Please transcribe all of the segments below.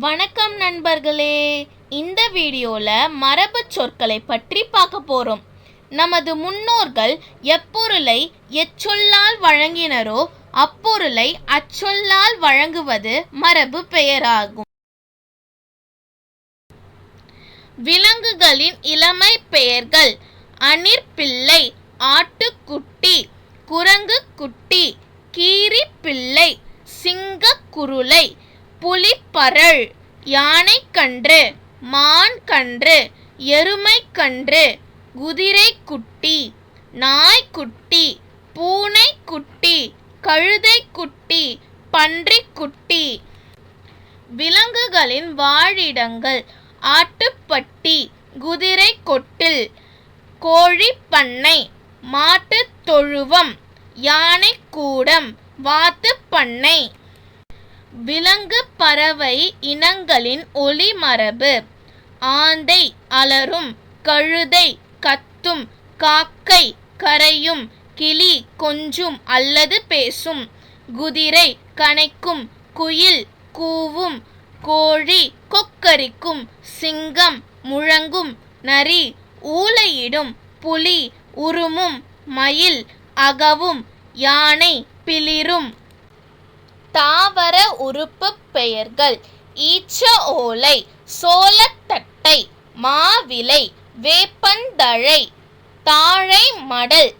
வணக்கம் நண்பர்களே. இந்த வீடியோவில் மரபு சொற்களை பற்றி பார்க்க போகிறோம் நமது முன்னோர்கள் எப்பொருளை எச்சொல்லால் வழங்கினரோ அப்பொருளை அச்சொல்லால் வழங்குவது மரபு பெயராகும். விலங்குகளின் இளமை பெயர்கள் அணிற்பிள்ளை ஆட்டுக்குட்டி குரங்கு குட்டி கீரி பிள்ளை சிங்கக்குருளை புலிப்பரள் யானைக்கன்று மான்கன்று எருமைக்கன்று குதிரைக்குட்டி நாய்க்குட்டி பூனைக்குட்டி கழுதைக்குட்டி பன்றிக்குட்டி. விலங்குகளின் வாழிடங்கள் ஆட்டுப்பட்டி குதிரை கொட்டில் கோழிப்பண்ணை மாட்டுத் தொழுவம் யானைக்கூடம் வாத்துப்பண்ணை. விலங்கு பறவை இனங்களின் ஒலிமரபு. ஆந்தை அலறும் கழுதை கத்தும் காக்கை கரையும் கிளி கொஞ்சும் அல்லது பேசும். குதிரை கனைக்கும் குயில் கூவும் கோழி கொக்கரிக்கும் சிங்கம் முழங்கும் நரி ஊலையிடும் புலி உருமும் மயில் அகவும் யானை பிளிரும். தாவர உறுப்பு பெயர்கள். ஈச்ச ஓலை சோளத்தட்டை மாவிலை வேப்பந்தழை தாழை மடல்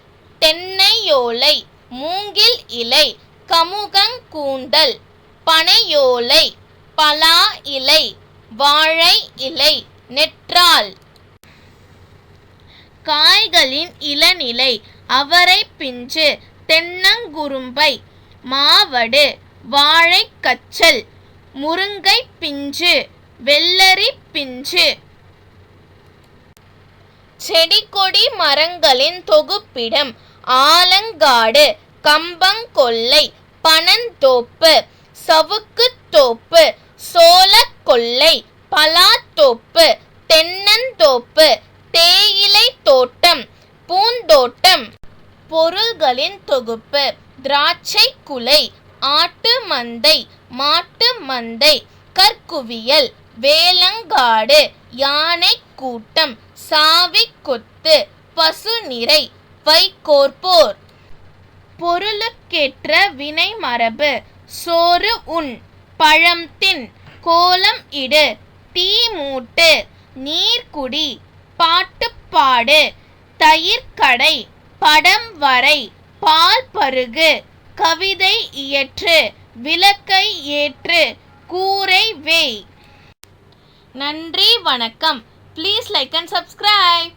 தென்னையோலை மூங்கில் இலை கமுகங்கூந்தல் பனையோலை பலா இலை வாழை இலை நெற்றால் காய்களின் இளநிலை அவரை பிஞ்சு தென்னங்குரும்பை மாவடு வாழைக்கச்சல் முருங்கை பிஞ்சு வெள்ளரி பிஞ்சு. செடி கொடி மரங்களின் தொகுப்பிடம் ஆலங்காடு கம்பங்கொல்லை பனந்தோப்பு சவுக்குத்தோப்பு சோளக்கொல்லை பலாத்தோப்பு தென்னந்தோப்பு தேயிலை தோட்டம் பூந்தோட்டம். பொருள்களின் தொகுப்பு திராட்சை குலை ஆட்டு மந்தை மாட்டு மந்தை கற்குவியல் வேலங்காடு யானை கூட்டம் சாவி கொத்து பசு நிறை வைகோற்போர் பொருளுக்கேற்ற வினை மரபு சோறு உண் பழம் தின் கோலம் இடு தீ மூட்டு நீர்க்குடி பாட்டுப்பாடு தயிர்க்கடை படம் வரை பால் பருகு கவிதை இயற்று விளக்கை ஏற்று கூரை வேய் நன்றி வணக்கம். Please like and subscribe